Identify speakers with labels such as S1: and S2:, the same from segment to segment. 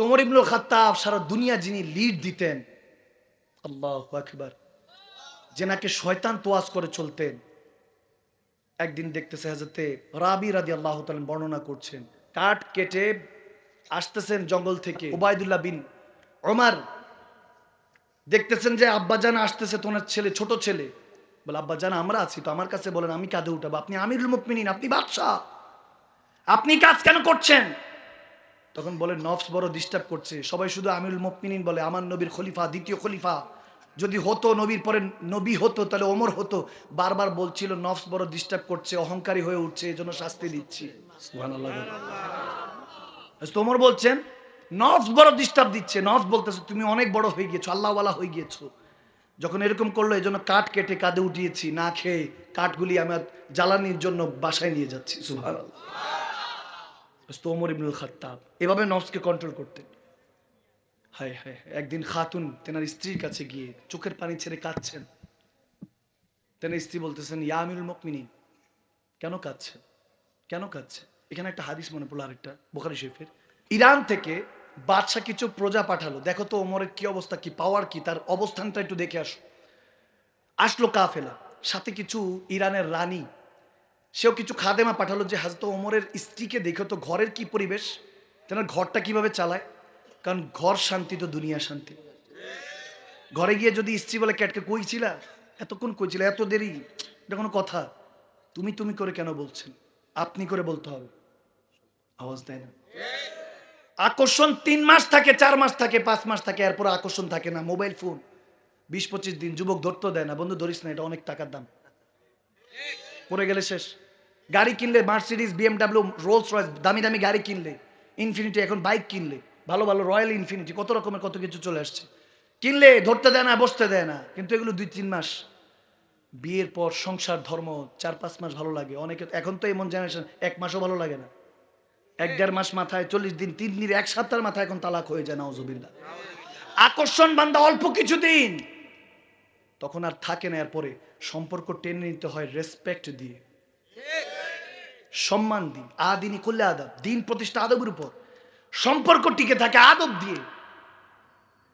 S1: তোমর ইবনুল খাত্তাব সারা দুনিয়া যিনি লিড দিতেন, আল্লাহ আকবার যে নাকি শয়তান তোয়াজ করে চলতেন, একদিন দেখতেছে হাজরতে রাবি রাদি আল্লাহ বর্ণনা করছেন, কাঠ কেটে আসতেছেন জঙ্গল থেকে ওবায়দুল্লাহ বিন ওমার, দেখতেছেন যে আব্বাজান আসতেছে তোমার ছেলে, ছোট ছেলে, বলে, আব্বাজান, আমরা আছি তো, আমার কাছে বলেন, আমি কাঁধে উঠাবো, আপনি আমিরুল মুকমিনিন আপনি বাদশাহ, আপনি কাজ কেন করছেন? তখন বলে নফস বড় ডিস্টার্ব করছে। সবাই শুধু আমিরুল মুকমিনিন বলে, আমার নবীর খলিফা, দ্বিতীয় খলিফা। যদি হতো নবীর, পরে নবী হতো, তাহলে ওমর হতো। বারবার বলছিল, নফস বড় ডিস্টার্ব করছে, অহংকারী হয়ে উঠছে এই জন্য শাস্তি দিচ্ছি। তোমর বলছেন, নফস বড় ডিস্টার্ব দিচ্ছে। নফস বলতেছে, তুমি অনেক বড় হয়ে গিয়েছো, আল্লাহওয়ালা হয়ে গিয়েছো। যখন এরকম করল এই জন্য কাঠ কেটে কাঁধে উঠিয়েছি, না খেয়ে কাঠগুলি আমার জ্বালানির জন্য বাসায় নিয়ে যাচ্ছি। সুভাষ তোমর ইবনুল খাত্তাব। এভাবে নফসকে কন্ট্রোল করতেন। হায় হায়। একদিন খাতুন, তেনার স্ত্রীর কাছে গিয়ে চোখের পানি ছেড়ে কাঁদছেন। তেনার স্ত্রী বলতেছেন, ইয়া আমিরুল মুকমিনিন কেন কাঁদছেন? কেন কাঁদছে এখানে একটা হাদিস মনে পড়ল আরেকটা, বোখারি শরীফের। ইরান থেকে বাদশা কিছু প্রজা পাঠালো। দেখো তো ওমরের কি অবস্থা, কি পাওয়ার কি তার অবস্থানটা একটু দেখে আসো। আসলো কাফেলা, সাথে কিছু ইরানের রানী সেও কিছু খাদেমা পাঠালো যে, হাজরত ওমরের স্ত্রীকে দেখো তো, ঘরের কি পরিবেশ? তেনার ঘরটা কীভাবে চালায়? কারণ ঘর শান্তি তো দুনিয়া শান্তি। ঘরে গিয়ে যদি স্ত্রী বলে, ক্যাটকে কইছিলা এতক্ষণ কইছিল এত দেরি? এটা কোনো কথা। তুমি তুমি করে কেন বলছেন? আপনি করে বলতে হবে। আওয়াজ দেয় না। আকর্ষণ তিন মাস থাকে, চার মাস থাকে, পাঁচ মাস থাকে, এরপর আকর্ষণ থাকে না। Mobile phone. বিশ পঁচিশ দিন, যুবক ধরতে দেয় না। বন্ধু, ধরিস না, এটা অনেক টাকার দাম। পড়ে গেলে শেষ। গাড়ি কিনলে মার্সিডিজ বিএমডাব্লিউ রোলস রয়েস দামি দামি গাড়ি কিনলে ইনফিনিটি এখন বাইক কিনলে, ভালো ভালো রয়্যাল ইনফিনিটি কত রকমের কত কিছু চলে আসছে। কিনলে ধরতে দেয় না, বসতে দেয় না, কিন্তু এগুলো দুই তিন মাস। বিয়ের পর সংসার, ধর্ম, চার পাঁচ মাস ভালো লাগে। অনেকে এখন তো এমন জেনারেশন এক মাসও ভালো লাগে না। এক দেড় মাস মাথায়, চল্লিশ দিন, তিন দিন, এক সপ্তাহের মাথায় এখন তালাক হয়ে যায় নাওজবিল্লা আকর্ষণ বান্ধা অল্প কিছু দিন তখন আর থাকে না এরপরে। সম্পর্ক টেনে নিতে হয় রেসপেক্ট দিয়ে। সম্মান দিই আদিনী করলে আদব, দিন প্রতিষ্ঠা আদবের উপর সম্পর্ক টিকে থাকে আদব দিয়ে।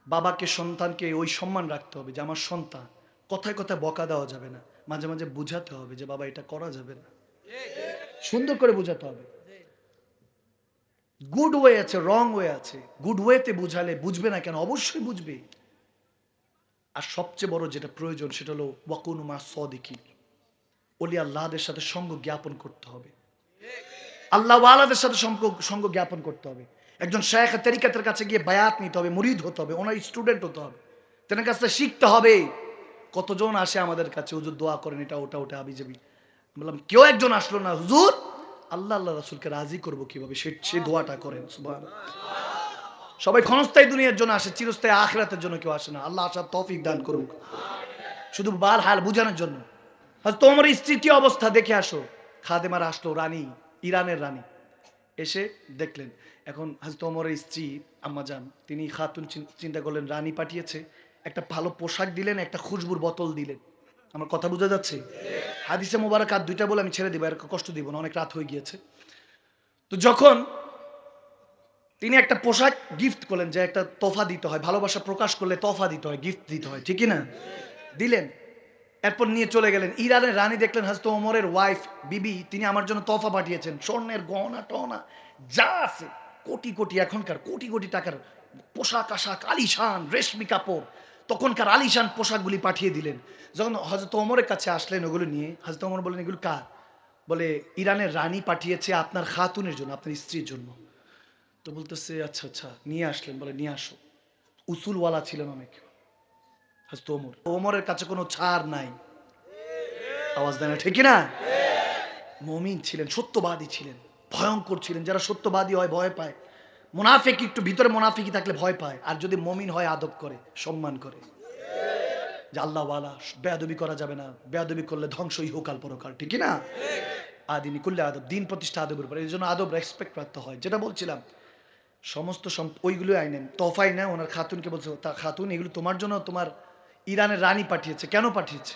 S1: বাবাকে, সন্তানকে ওই সম্মান রাখতে হবে যে আমার সন্তান, কথায় কথায় বকা দেওয়া যাবে না, মাঝে মাঝে বুঝাতে হবে যে বাবা, এটা করা যাবে না। সুন্দর করে বুঝাতে হবে। গুড ওয়ে আছে রং ওয়ে আছে। গুড ওয়েতে বুঝালে বুঝবে না কেন? অবশ্যই বুঝবে। আর সবচেয়ে বড় যেটা প্রয়োজন, সেটা হলো ওয়াকুনুমা সদিকি অলি আল্লাহদের সাথে সঙ্গ জ্ঞাপন করতে হবে। আল্লাহ আলাদের সাথে সঙ্গ সঙ্গ জ্ঞাপন করতে হবে। একজন শেখ তরিকাতের কাছে গিয়ে বায়াত নিতে হবে, মুরিদ হতে হবে, ওনার স্টুডেন্ট হতে হবে। তেনার কাছ থেকে শিখতে হবে, কতজন আসে আমাদের কাছে, হুজুর দোয়া করেন, এটা ওটা ওটা আবি যাবি বললাম, কেউ একজন আসলো না, হুজুর, আল্লাহ আল্লাহ রাসুলকে রাজি করব কীভাবে? সে সে দোয়াটা করেন সবাই ক্ষণস্থায়ী দুনিয়ার জন্য আসে, চিরস্থায়ী আখরাতের জন্য কেউ আসে না। আল্লাহ আসার তৌফিক দান করুক। শুধু বার হাল বুঝানোর জন্য। আজ তোমার কি অবস্থা? দেখে আসো। খাদেমার আসলো, রানী, ইরানের রানী। এসে দেখলেন, এখন হাজরত ওমরের স্ত্রী আম্মাজান তিনি খাতুন চিন্তা করলেন, রানী পাঠিয়েছে, একটা ভালো পোশাক দিলেন, একটা খুশবুর বোতল দিলেন। আমার কথা বোঝা যাচ্ছে? হাদিসে মোবারক আর দুইটা বলে আমি ছেড়ে দিব আর কষ্ট দিব না, অনেক রাত হয়ে গিয়েছে। তো যখন তিনি একটা পোশাক গিফট করলেন, যে একটা তোফা দিতে হয়, ভালোবাসা প্রকাশ করলে তোফা দিতে হয় গিফট দিতে হয় ঠিকই না? দিলেন। এরপর নিয়ে চলে গেলেন। ইরানের রানী দেখলেন হাজত ওমরের ওয়াইফ বিবি, তিনি আমার জন্য তফা পাঠিয়েছেন। স্বর্ণের গহনা টহনা যা আছে, কোটি কোটি এখনকার, কোটি কোটি টাকার পোশাক আশাক, আলিশান, রেশমি কাপড়, তখনকার আলিশান পোশাকগুলি পাঠিয়ে দিলেন। যখন হজরত ওমরের কাছে আসলেন ওগুলো নিয়ে হজরত ওমর বলেন এগুলো কার? বলে, ইরানের রানী পাঠিয়েছে আপনার খাতুনের জন্য, আপনার স্ত্রীর জন্য। তো বলতেছে আচ্ছা আচ্ছা নিয়ে আসলেন। বলে, নিয়ে আসো। উসুলওয়ালা ছিলেন অনেক। হাজত ওমর। ওমরের কাছে কোনো ছাড় নাই। আওয়াজ দেয় না ঠিকই না মমিন ছিলেন, সত্যবাদী ছিলেন, ভয়ঙ্কর ছিলেন। যারা সত্যবাদী হয়, ভয় পায়। মোনাফিক একটু ভিতরে মোনাফিকি থাকলে ভয় পায়। আর যদি মমিন হয়, আদব করে, সম্মান করে। যে আল্লাহওয়ালা বেয়াদবি করা যাবে না। বেয়াদবি করলে ধ্বংস ইহকাল পরকাল ঠিকই না আদিনী করলে আদব, দিন প্রতিষ্ঠা আদবের উপর। এই জন্য আদব রেসপেক্ট রাখতে হয়। যেটা বলছিলাম, সমস্ত ওইগুলো আইনেন। তফাই না ওনার খাতুনকে বলছে, তা খাতুন, এগুলো তোমার জন্য, তোমার ইরানের রানী পাঠিয়েছে। কেন পাঠিয়েছে?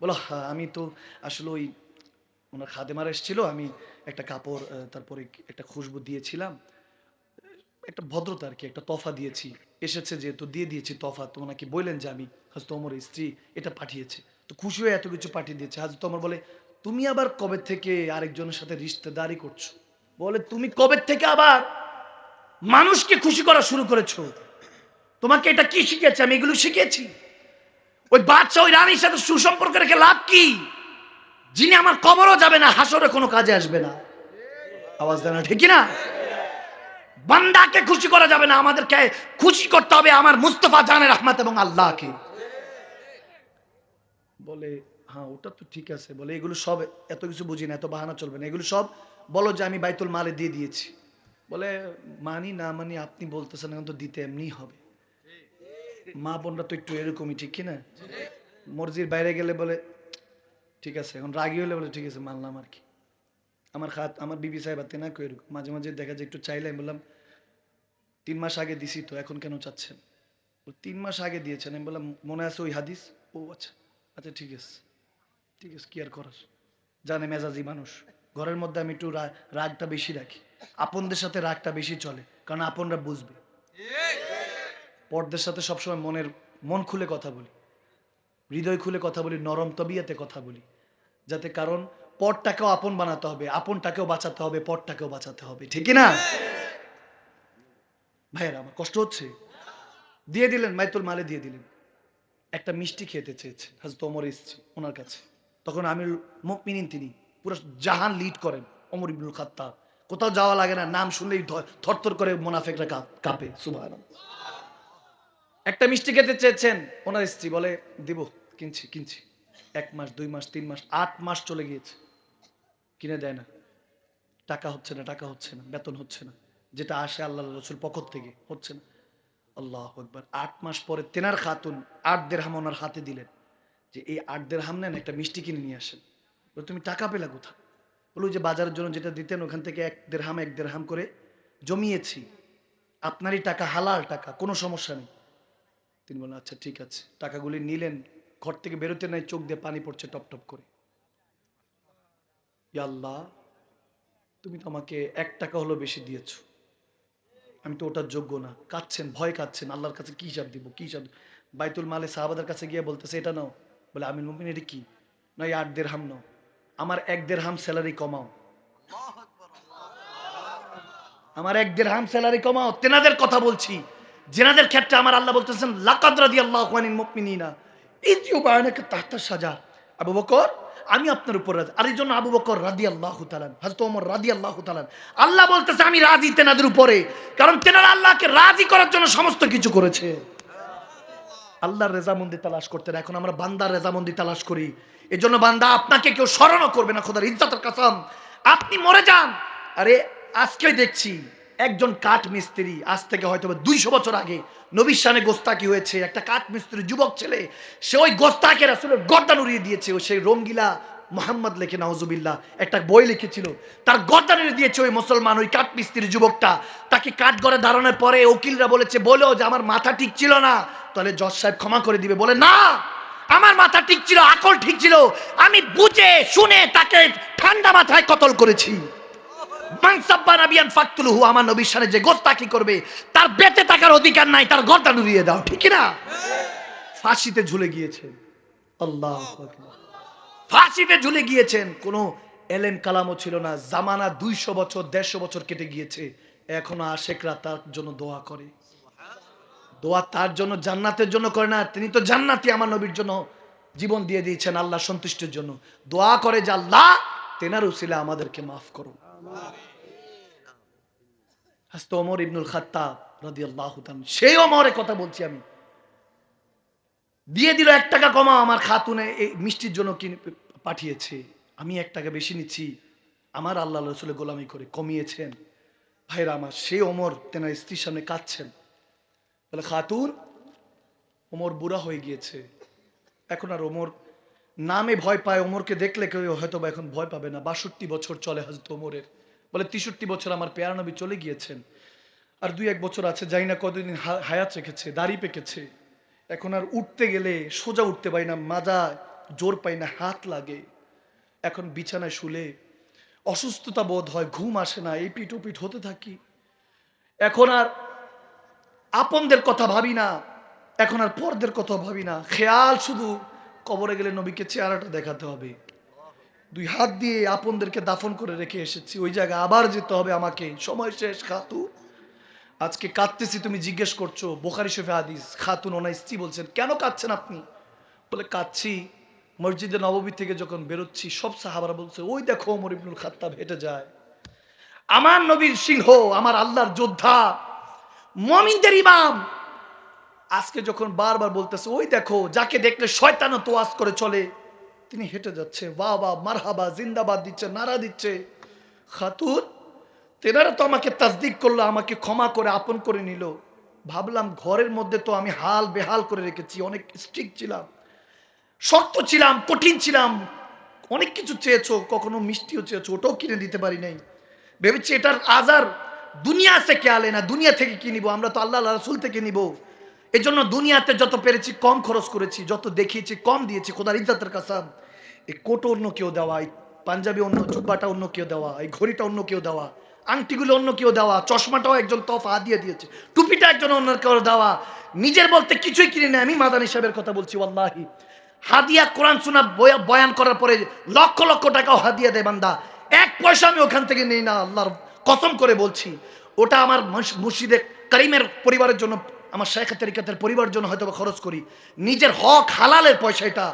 S1: বলো হ্যাঁ আমি তো আসলে ওই ওনার খাদেমার এসেছিল, আমি একটা কাপড় তারপরে একটা খুশবু দিয়েছিলাম। একটা ভদ্রতা আর কি, একটা তফা দিয়েছি। এসেছে যেহেতু, দিয়ে দিয়েছি তফা। তো ওনাকে বললেন যে আমি হাজত ওমরের স্ত্রী এটা পাঠিয়েছে। তো খুশি হয়ে এত কিছু পাঠিয়ে দিয়েছে। হাজত ওমর বলে, তুমি আবার কবে থেকে আরেকজনের সাথে রিশতেদারি করছ? বলে, তুমি কবে থেকে আবার মানুষকে খুশি করা শুরু করেছ? তোমাকে এটা কি শিখেছে আমি এগুলো শিখেছি ওই বাচ্চা ওই রানীর সাথে সুসম্পর্ক রেখে লাভ কি? যিনি আমার কবরও যাবে না, হাসরে কোনো কাজে আসবে না। আওয়াজ দেয় না, ঠিক না বান্দাকে খুশি করা যাবে না, আমাদেরকে খুশি করতে হবে আমার মুস্তফা জানের রহমত এবং আল্লাহকে। বলে হ্যাঁ ওটা তো ঠিক আছে। বলে, এগুলো সব এত কিছু বুঝি না, এত বাহানা চলবে না। এগুলো সব বলো যে আমি বাইতুল মালে দিয়ে দিয়েছি। বলে, মানি না মানি আপনি বলতেছেন, এখন তো দিতে এমনি হবে। মা বোনরা তো একটু এরকমই, ঠিক কিনা? মর্জির বাইরে গেলে বলে, ঠিক আছে। এখন রাগি হলে বলে, ঠিক আছে, মানলাম আর কি। আমার খাত, আমার বিবি সাহেব হাতে না এরকম। মাঝে মাঝে দেখা যায় একটু চাইলে আমি বললাম, তিন মাস আগে দিছি তো, এখন কেন চাচ্ছেন? তিন মাস আগে দিয়েছেন। আমি বললাম, মনে আছে ওই হাদিস? ও আচ্ছা আচ্ছা ঠিক আছে ঠিক আছে, কি আর করার? জানে মেজাজি মানুষ। ঘরের মধ্যে আমি একটু রাগটা বেশি রাখি। আপনদের সাথে রাগটা বেশি চলে, কারণ আপনরা বুঝবে। পরদের সাথে সবসময় মনের, মন খুলে কথা বলি। হৃদয় খুলে কথা বলি, নরম তবিয়াতে কথা বলি। যাতে কারণ পরটাকেও আপন বানাতে হবে, আপনটাকেও বাঁচাতে হবে পরটাকেও বাঁচাতে হবে। ঠিক না? ভাইয়েরা, আমার কষ্ট হচ্ছে। দিয়ে দিলেন, মাইতুল মালে দিয়ে দিলেন। একটা মিষ্টি খেতে চেয়েছেন হাজত অমর এসছে ওনার কাছে। তখন আমির মুকমিনিন তিনি পুরো জাহান লিড করেন অমর ইবনুল খাত্তা কোথাও যাওয়া লাগে না, নাম শুনলেই থরথর করে মোনাফেকরা কাঁপে সুবাহ একটা মিষ্টি খেতে চেয়েছেন, ওনার স্ত্রী বলে, দিব, কিনছি কিনছি। এক মাস, দুই মাস, তিন মাস, আট মাস চলে গিয়েছে। কিনে দেয় না। টাকা হচ্ছে না, টাকা হচ্ছে না, বেতন হচ্ছে না। যেটা আসে আল্লাহ রসুল পক্ষ থেকে, হচ্ছে না। আল্লাহ একবার আট মাস পরে তেনার খাতুন আট দেড়হাম ওনার হাতে দিলেন যে, এই আট দেড়হাম নেন, একটা মিষ্টি কিনে নিয়ে আসেন। তুমি টাকা পেলা কোথা বলো যে বাজারের জন্য যেটা দিতেন, ওখান থেকে এক দেড়হাম এক দেড়হাম করে জমিয়েছি। আপনারই টাকা হালাল টাকা, কোনো সমস্যা নেই। তিনি বললেন আচ্ছা ঠিক আছে। টাকাগুলি নিলেন ঘর থেকে বেরোতে নাই চোখ দিয়ে পানি পড়ছে টপ টপ করে। আল্লাহ তুমি তো আমাকে এক টাকা হলো বেশি দিয়েছ। আমি তো ওটার যোগ্য না। কাঁদছেন ভয় কাঁদছেন। আল্লাহর কাছে কি হিসাব দিব কি হিসাব? বাইতুল মালে সাহাবাদের কাছে গিয়ে বলতেছে এটা নাও। বলে আমি মুমিন এটা কি? নয় আট দেড় হাম নাও। আমার এক দেড় হাম স্যালারি কমাও। আমার এক দেড় হাম স্যালারি কমাও তেনাদের কথা বলছি। জেনাদের ক্ষেত্রে আমার আল্লাহ বলতেছেন, লাকাদ রাদিয়াল্লাহু আনিল মুমিনিনা, ইযু বায়নাকা তাহতা সাজা আবু বকর, আমি আপনার উপর রাজি। আর এই জন্য আবু বকর রাদি আল্লাহ তালান ওমর রাদি আল্লাহ আল্লাহ বলতেছে, আমি রাজি তেনাদের উপরে, কারণ তেনারা আল্লাহকে রাজি করার জন্য সমস্ত কিছু করেছে। আল্লাহর রেজামন্দি তালাশ করতেন, এখন আমরা বান্দার রেজামন্দি তালাশ করি। এই জন্য বান্দা, আপনাকে কেউ স্মরণও করবে না, খোদার ইজ্জতের কাসম। আপনি মরে যান। আরে আজকে দেখছি। একজন কাঠ মিস্ত্রি আজ থেকে হয়তো দুইশো বছর আগে নবীর সানে গোস্তাকি হয়েছে, একটা কাঠ মিস্ত্রি যুবক ছেলে, সে ওই গোস্তাকের আসলে গর্দান উড়িয়ে দিয়েছে, ও সেই রঙ্গিলা মোহাম্মদ লেখে নওজুবিল্লাহ একটা বই লিখেছিল। তার গর্দান উড়িয়ে দিয়েছে ওই মুসলমান, ওই কাঠ মিস্ত্রি যুবকটা। তাকে কাঠ ঘরে দাঁড়ানোর পরে উকিলরা বলেছে বলেও যে আমার মাথা ঠিক ছিল না। তাহলে জজ সাহেব ক্ষমা করে দিবে, বলে, না, আমার মাথা ঠিক ছিল, আকল ঠিক ছিল। আমি বুঝে, শুনে তাকে ঠান্ডা মাথায় কতল করেছি। আমার নবীর সামনে যে গোস্তাকি করবে, তার বেঁচে থাকার অধিকার নাই, তার দাও, ঠিক না ফাঁসিতে ঝুলে আল্লাহ ফাঁসিতে ঝুলে গিয়েছেন, কোনো এলেম কালামও ছিল না, জামানা দুইশো বছর, দেড়শো বছর কেটে গিয়েছে, এখনও আশেকরা তার জন্য দোয়া করে। দোয়া তার জন্য, জান্নাতের জন্য করে না, তিনি তো জান্নাতি, আমার নবীর জন্য জীবন দিয়ে দিয়েছেন আল্লাহ সন্তুষ্টির জন্য। দোয়া করে যে আল্লাহ, তেনার আমাদেরকে মাফ সেই ওমরের কথা বলছি আমি। দিয়ে দিল এক টাকা কমা আমার খাতুনে এই মিষ্টির জন্য পাঠিয়েছে। আমি এক টাকা বেশি নিচ্ছি। আমার আল্লাহ রসুলের গোলামি করে কমিয়েছেন। ভাইরা আমার, সেই অমর তেনার স্ত্রীর সামনে কাঁদছেন। বলে, খাতুন, ওমর বুড়া হয়ে গিয়েছে। এখন আর ওমর নামে ভয় পায়, ওমরকে দেখলে কেউ হয়তো বা এখন ভয় পাবে না। বাষট্টি বছর চলে হয়তো ওমরের। বলে, তেষট্টি বছর আমার পেয়ারা নবী চলে গিয়েছেন। আর দুই এক বছর আছে যাই না কতদিন হায়াত রেখেছে, দাড়ি পেকেছে। এখন আর উঠতে গেলে সোজা উঠতে পাই না, মাজা জোর পাই না, হাত লাগে। এখন বিছানায় শুলে অসুস্থতা বোধ হয়, ঘুম আসে না, এই পিঠ ওপিঠ হতে থাকি। এখন আর আপনদের কথা ভাবি না, এখন আর পরদের কথা ভাবি না। খেয়াল শুধু কবরে গেলে নবীকে চেহারাটা দেখাতে হবে। দুই হাত দিয়ে আপনদেরকে দাফন করে রেখে এসেছি। ওই জায়গায় আবার যেতে হবে আমাকে। সময় শেষ খাতু আজকে কাঁদতেছি, তুমি জিজ্ঞেস করছ, বোখারি শফে হাদিস, খাতুন ওনার স্ত্রী বলছেন? কেন কাঁদছেন আপনি? বলে, কাঁদছি। মসজিদে নববী থেকে যখন বেরোচ্ছি, সব সাহাবারা বলছে, ওই দেখো ওমর ইবনুল খাত্তাব হেঁটে যায়। আমার নবীর সিংহ, আমার আল্লাহর যোদ্ধা, মমিনদের ইমাম আজকে যখন বারবার বলতেছে, ওই দেখো, যাকে দেখলে শয়তানও তোয়াজ করে চলে। তিনি হেঁটে যাচ্ছে, বাহ বাহ, মারহাবা, জিন্দাবাদ দিচ্ছে নারা দিচ্ছে। খাতুন, তেনারা তো আমাকে তাসদিক করল, আমাকে ক্ষমা করে আপন করে নিল। ভাবলাম ঘরের মধ্যে তো আমি হাল বেহাল করে রেখেছি, অনেক স্ট্রিক ছিলাম। শক্ত ছিলাম, কঠিন ছিলাম, অনেক কিছু চেয়েছো, কখনো মিষ্টিও চেয়েছো, ওটাও কিনে দিতে পারি নাই। ভেবেছি এটার আজার দুনিয়া সে কে আলে না, দুনিয়া থেকে কি নিব? আমরা তো আল্লাহ রাসুল থেকে নিব। এই জন্য দুনিয়াতে যত পেরেছি, কম খরচ করেছি, যত দেখিয়েছি, কম দিয়েছি, খোদার ইজ্জাতের কাসাম এই কোটো অন্য কেউ দেওয়া, এই পাঞ্জাবি অন্য, জুব্বাটা অন্য কেউ দেওয়া, এই ঘড়িটা অন্য কেউ দেওয়া, আংটিগুলো অন্য কেউ দেওয়া, চশমাটাও একজন তফা দিয়ে দিয়েছে, টুপিটা একজন অন্য কেউ দেওয়া, নিজের বলতে কিছুই কিনে নেই আমি মাদানী সাহেবের কথা বলছি, ওয়াল্লাহি। হাদিয়া, কোরআন বয়া- বয়ান করার পরে লক্ষ লক্ষ টাকাও হাদিয়া দেয় বান্দা। এক পয়সা আমি ওখান থেকে নেই না, আল্লাহর কসম করে বলছি। ওটা আমার মস- মুর্শিদে করিমের পরিবারের জন্য আমার শেখ তরিকাতের পরিবারের জন্য হয়তো খরচ করি। নিজের হক, হালালের পয়সা এটা।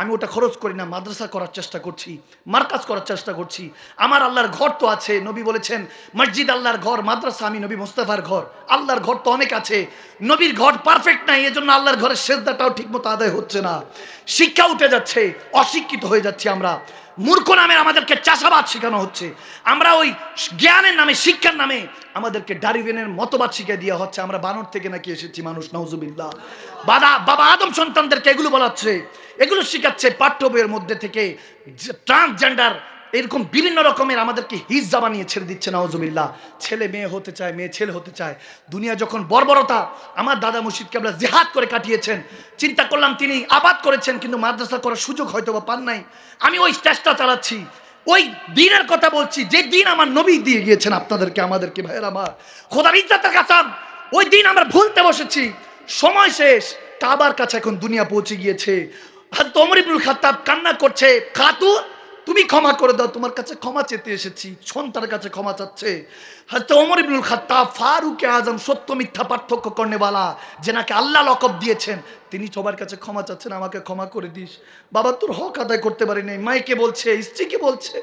S1: আমি ওটা খরচ করি না, মাদ্রাসা করার চেষ্টা করছি, মার্কাজ করার চেষ্টা করছি। আমার আল্লাহর ঘর তো আছে, নবী বলেছেন, মসজিদ আল্লাহর ঘর, মাদ্রাসা আমি নবী মোস্তফার ঘর। আল্লাহর ঘর তো অনেক আছে। নবীর ঘর পারফেক্ট নাই, এজন্য আল্লাহর ঘরের সেজদাটাও ঠিক মতো আদায় হচ্ছে না। শিক্ষা উঠে যাচ্ছে, অশিক্ষিত হয়ে যাচ্ছি আমরা। মূর্খ নামে আমাদেরকে চাষাবাদ শেখানো হচ্ছে। আমরা ওই জ্ঞানের নামে, শিক্ষার নামে আমাদেরকে ডারিবেনের মতবাদ শিখিয়ে দেওয়া হচ্ছে। আমরা বানর থেকে নাকি এসেছি মানুষ নওজুবিল্লা বাবা বাবা আদম সন্তানদেরকে এগুলো বলাচ্ছে। এগুলো শিখাচ্ছে পাঠ্য বইয়ের মধ্যে থেকে ট্রান্সজেন্ডার এরকম বিভিন্ন রকমের আমাদেরকে হিজ্জা বানিয়ে ছেড়ে দিচ্ছে নওজুবিল্লাহ ছেলে মেয়ে হতে চায়, মেয়ে ছেলে হতে চায়। দুনিয়া যখন বর্বরতা, আমার দাদা মুর্শিদকে আমরা জেহাদ করে কাটিয়েছেন। চিন্তা করলাম তিনি আবাদ করেছেন, কিন্তু মাদ্রাসা করার সুযোগ হয়তো বা পান নাই। আমি ওই চেষ্টা চালাচ্ছি। ওই দিনের কথা বলছি, যে দিন আমার নবী দিয়ে গিয়েছেন আপনাদেরকে, আমাদেরকে, ভাইয়ের আমার। খোদার ইজ্জাতের কাছাম ওই দিন আমরা ভুলতে বসেছি। সময় শেষ, কাবার কাছে এখন দুনিয়া পৌঁছে গিয়েছে। ইবনুল খাত্তাব কান্না করছে, খাতুন তুমি ক্ষমা করে দাও, তোমার কাছে ক্ষমা চেতে এসেছি, সন্তানের কাছে ক্ষমা চাচ্ছে। হয়তো ওমর ইবনুল খাত্তাব ফারুক আজম সত্য মিথ্যা পার্থক্য কর্নেওয়ালা, যেনাকে আল্লাহ লকব দিয়েছেন, তিনি সবার কাছে ক্ষমা চাচ্ছেন, আমাকে ক্ষমা করে দিস। বাবা, তোর হক আদায় করতে পারি নাই, মাইকে বলছে, স্ত্রীকে বলছে।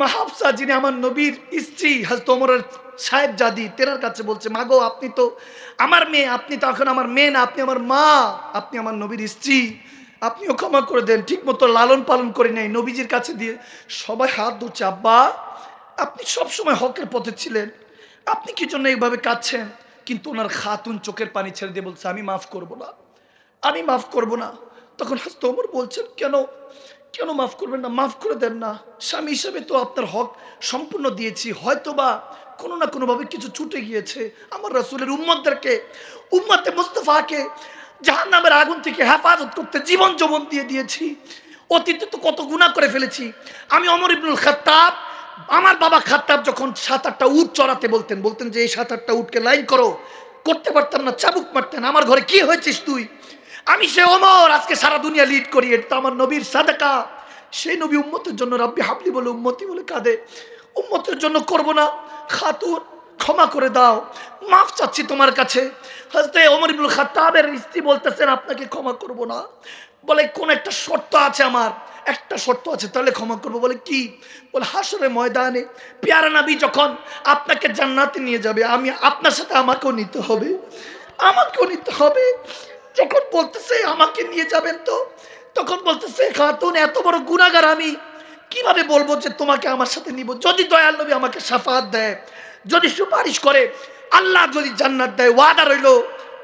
S1: মাহাবসা যিনি আমার নবীর স্ত্রী হাজত ওমরের সাহেব জাদি তেরার কাছে বলছে মাগো আপনি তো আমার মেয়ে, আপনি তো এখন আমার মেয়ে না, আপনি আমার মা, আপনি আমার নবীর স্ত্রী। আপনিও ক্ষমা করে দেন ঠিক মতো লালন পালন করে নেই, নবীজির কাছে দিয়ে সবাই হাত ধরছে, আব্বা, আপনি সব সময় হকের পথে ছিলেন, আপনি কি জন্য এইভাবে কাঁদছেন? কিন্তু ওনার খাতুন চোখের পানি ছেড়ে দিয়ে বলছে, আমি মাফ করব না, আমি মাফ করব না। তখন হাসতে ওমর বলছেন, কেন কেন মাফ করবেন না? মাফ করে দেন না। স্বামী হিসেবে তো আপনার হক সম্পূর্ণ দিয়েছি হয়তো বা কোনো না কোনোভাবে কিছু ছুটে গিয়েছে। আমার রাসুলের উম্মতদেরকে, উম্মতে মুস্তফাকে জাহান নামের আগুন থেকে হেফাজত করতে জীবন যৌবন দিয়ে দিয়েছি। অতীতে তো কত গুণা করে ফেলেছি। আমি অমর ইবনুল খাত্তাব, আমার বাবা খাত্তাব যখন সাত আটটা উট চড়াতে বলতেন বলতেন যে, এই সাত আটটা উটকে লাইন করো, করতে পারতাম না, চাবুক মারতেন, আমার ঘরে কি হয়েছিস তুই? আমি সে অমর আজকে সারা দুনিয়া লিড করি, এটা আমার নবীর সাদাকা। সেই নবী উম্মতের জন্য, রাব্বি হাবলি বলে উম্মতি বলে কাঁদে, উম্মতের জন্য করব না, খাতুন ক্ষমা করে দাও। মাফ চাচ্ছি তোমার কাছে। হাজতে ওমর ইবনুল খাত্তাবের স্ত্রী বলতেছেন, আপনাকে ক্ষমা করব না। বলে, কোন একটা শর্ত আছে আমার। একটা শর্ত আছে, তাহলে ক্ষমা করব। বলে, কি? বলে হাসরে ময়দানে পেয়ারা নাবি যখন আপনাকে জান্নাতে নিয়ে যাবে, আমি আপনার সাথে আমাকেও নিতে হবে। আমাকেও নিতে হবে। যখন বলতেছে, আমাকে নিয়ে যাবেন তো? তখন বলতেছে, খাতুন, এত বড় গুণাগার আমি। কীভাবে বলব যে তোমাকে আমার সাথে নিব? যদি দয়াল নবী আমাকে সাফাত দেয় যদি সুপারিশ করে, আল্লাহ যদি জান্নাত দেয়, ওয়াদা রইল,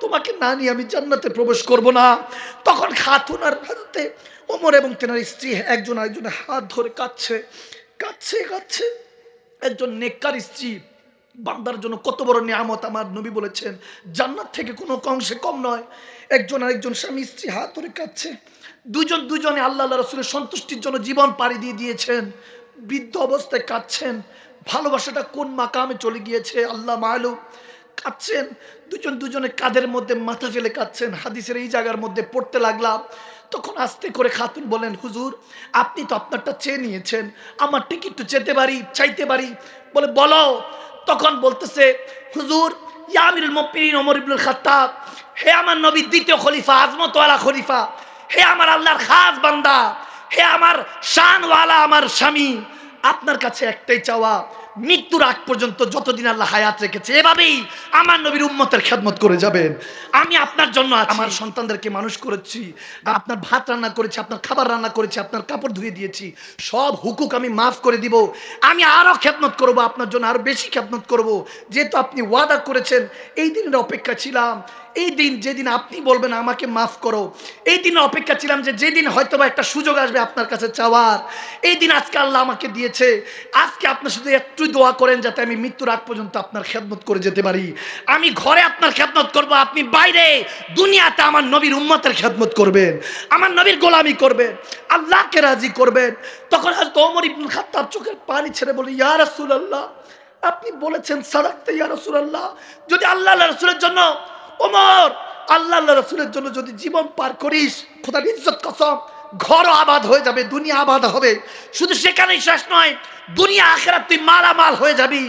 S1: তোমাকে না নিয়ে আমি জান্নাতে প্রবেশ করব না। তখন খাতুন আর হাতে ওমর এবং তেনার স্ত্রী একজন আরেকজনের হাত ধরে কাঁদছে কাঁদছে কাঁদছে। একজন নেককার স্ত্রী, বান্দার জন্য কত বড় নিয়ামত আমার নবী বলেছেন, জান্নাত থেকে কোনো অংশে কম নয়। একজন আরেকজন স্বামী স্ত্রী হাত ধরে কাঁদছে। দুজন দুজনে আল্লাহ রসুলের সন্তুষ্টির জন্য জীবন পাড়ি দিয়ে দিয়েছেন। বৃদ্ধ অবস্থায় কাঁদছেন। ভালোবাসাটা কোন মাকামে চলে গিয়েছে? আল্লাহ মালুম। কাঁদছেন। দুজন দুজনে কাদের মধ্যে মাথা ফেলে কাঁদছেন। হাদিসের এই জায়গার মধ্যে পড়তে লাগলাম। তখন আস্তে করে খাতুন বলেন হুজুর, আপনি তো আপনারটা চেয়ে নিয়েছেন। আমার টিকিট তো যেতে পারি, চাইতে পারি। বলে, বলো। তখন বলতেছে, হুজুর ইয়ামিরুল মুমিনিন অমর ইবনুল খাত্তাব, হে আমার নবী দ্বিতীয় খলিফা আজমতওয়ালা খলিফা। হে আমার আল্লাহর খাস বান্দা। হে আমার শানওয়ালা, আমার স্বামী। আপনার কাছে একটাই চাওয়া মৃত্যুর আগ পর্যন্ত যতদিন আল্লাহ হায়াত রেখেছে, এভাবেই আমার নবীর উম্মতের খেদমত করে যাবেন। আমি আপনার জন্য আমার সন্তানদেরকে মানুষ করেছি, আপনার ভাত রান্না করেছি, আপনার খাবার রান্না করেছি, আপনার কাপড় ধুয়ে দিয়েছি, সব হুকুক আমি মাফ করে দিব। আমি আরও খেদমত করব, আপনার জন্য আরও বেশি খেদমত করব। যেহেতু আপনি ওয়াদা করেছেন, এই দিনের অপেক্ষা ছিলাম। এই দিন যেদিন আপনি বলবেন আমাকে মাফ করো, এই দিনের অপেক্ষা ছিলাম যে যেদিন হয়তো বা একটা সুযোগ আসবে আপনার কাছে চাওয়ার। এই দিন আজকে আল্লাহ আমাকে দিয়েছে, আজকে আপনার শুধু একটু দোয়া করেন যাতে আমি মৃত্যুর আগ পর্যন্ত আপনার খেদমত করে যেতে পারি। আমি ঘরে আপনার খেদমত করব, আপনি বাইরে দুনিয়াতে আমার নবীর উম্মতের খেদমত করবেন। আমার নবীর গোলামি করবেন, আল্লাহকে রাজি করবেন। তখন হয়তো ওমর ইবনুল খাত্তাব চোখের পানি ছেড়ে বলে ইয়া রাসূলুল্লাহ, আপনি বলেছেন সাদাকতে ইয়া রাসূলুল্লাহ। যদি আল্লাহ রাসূলের জন্য, ওমর আল্লাহ রসুলের জন্য যদি জীবন পার করিস, খোদার ইজ্জত কসম ঘর আবাদ হয়ে যাবে, দুনিয়া আবাদ হবে। শুধু সেখানেই শেষ নয়, দুনিয়া আখেরাত তুই মালামাল হয়ে যাবি।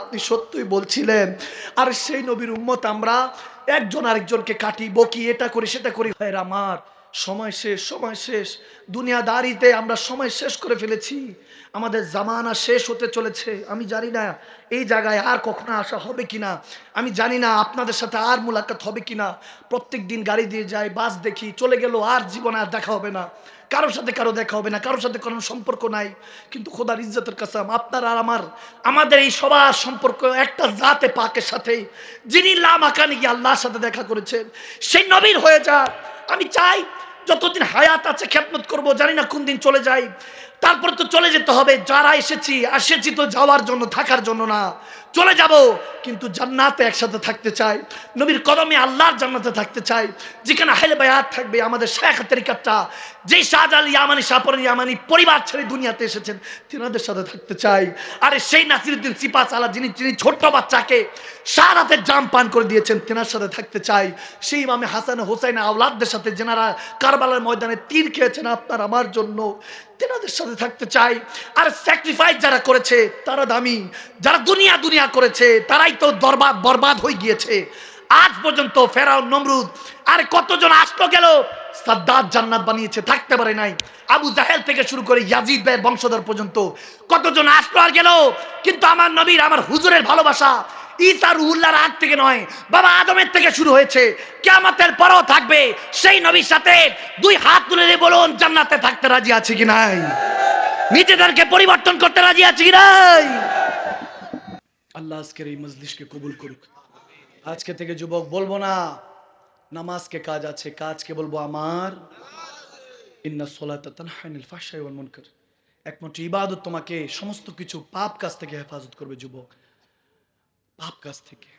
S1: আপনি সত্যই বলছিলেন, আর সেই নবীর উম্মত আমরা একজন আরেকজনকে কাটি, বকি, এটা করি, সেটা করি। হয় আমার, সময় শেষ সময় শেষ। দুনিয়াদারিতে আমরা সময় শেষ করে ফেলেছি। আমাদের জামানা শেষ হতে চলেছে, আমি জানি না এই জায়গায় আর কখনো আসা হবে কিনা? আমি জানি না আপনাদের সাথে আর মোলাকাত হবে কিনা। প্রত্যেক দিন গাড়ি দিয়ে যাই, বাস দেখি, চলে গেল, আর জীবনে আর দেখা হবে না। কারোর সাথে কারও দেখা হবে না, কারোর সাথে কোনো সম্পর্ক নাই। কিন্তু খোদার ইজ্জতের কাসাম, আপনার আর আমার, আমাদের এই সবার সম্পর্ক একটা জাতে পাকের সাথে যিনি লামাকানি গিয়ে আল্লাহর সাথে দেখা করেছেন, সেই নবীর হয়ে যা। আমি চাই যতদিন হায়াত আছে, খেদমত করব, জানি না কোন দিন চলে যাই। তারপর তো চলে যেতে হবে। যারা এসেছি এসেছি তো যাওয়ার জন্য, থাকার জন্য না। চলে যাব, কিন্তু জান্নাতে একসাথে থাকতে চাই। নবীর কদমে আল্লাহর জান্নাতে থাকতে চাই। যেখানে হাইলে বায়াত থাকবে আমাদের শেখ তরিকাটা যেই শাহজাল ইয়ামানি শাহপর ইয়ামানি পরিবার ছেড়ে দুনিয়াতে এসেছেন, তিনাদের সাথে থাকতে চাই। আরে সেই নাসিরুদ্দিন সিপা চালা যিনি যিনি ছোট্ট বাচ্চাকে সারাতের জাম পান করে দিয়েছেন, তেনার সাথে থাকতে চাই। সেই ইমামে হাসান হোসাইন আওলাদদের সাথে, যেনারা কারবালার ময়দানে তীর খেয়েছেন আপনার, আমার জন্য। তেনাদের সাথে থাকতে চাই। আর স্যাক্রিফাইস যারা করেছে, তারা দামি। যারা দুনিয়া দুনিয়া করেছে, তারাই তো দরবাদ, বরবাদ হয়ে গিয়েছে। আজ পর্যন্ত ফেরাও নমরুদ, আর কতজন আসলো গেল, সাদ্দাত জান্নাত বানিয়েছে, থাকতে পারে নাই। আবু জাহেল থেকে শুরু করে ইয়াজিদ ভাইয়ের বংশধর পর্যন্ত কতজন আসলো আর গেল, কিন্তু আমার নবীর, আমার হুজুরের ভালোবাসা ঈসা রুহুল্লাহর আগ থেকে নয়, বাবা আদমের থেকে শুরু হয়েছে। কেয়ামতের পরও থাকবে সেই নবীর সাথে। দুই হাত তুলে দিয়ে বলুন, জান্নাতে থাকতে রাজি আছে কি নাই? নিজেদেরকে পরিবর্তন করতে রাজি আছে কি নাই? আল্লাহ আজকের এই মজলিসকে কবুল করুক। আজকে থেকে যুবক, বলব না নামাজকে কাজ আছে, কাজকে বলব আমার। ইন্না সোলাতা তানহানিল ফাহশাই ওয়াল মুনকার। একমাত্র ইবাদত তোমাকে, সমস্ত কিছু পাপ কাজ থেকে হেফাজত করবে যুবক। পাপ কাজ থেকে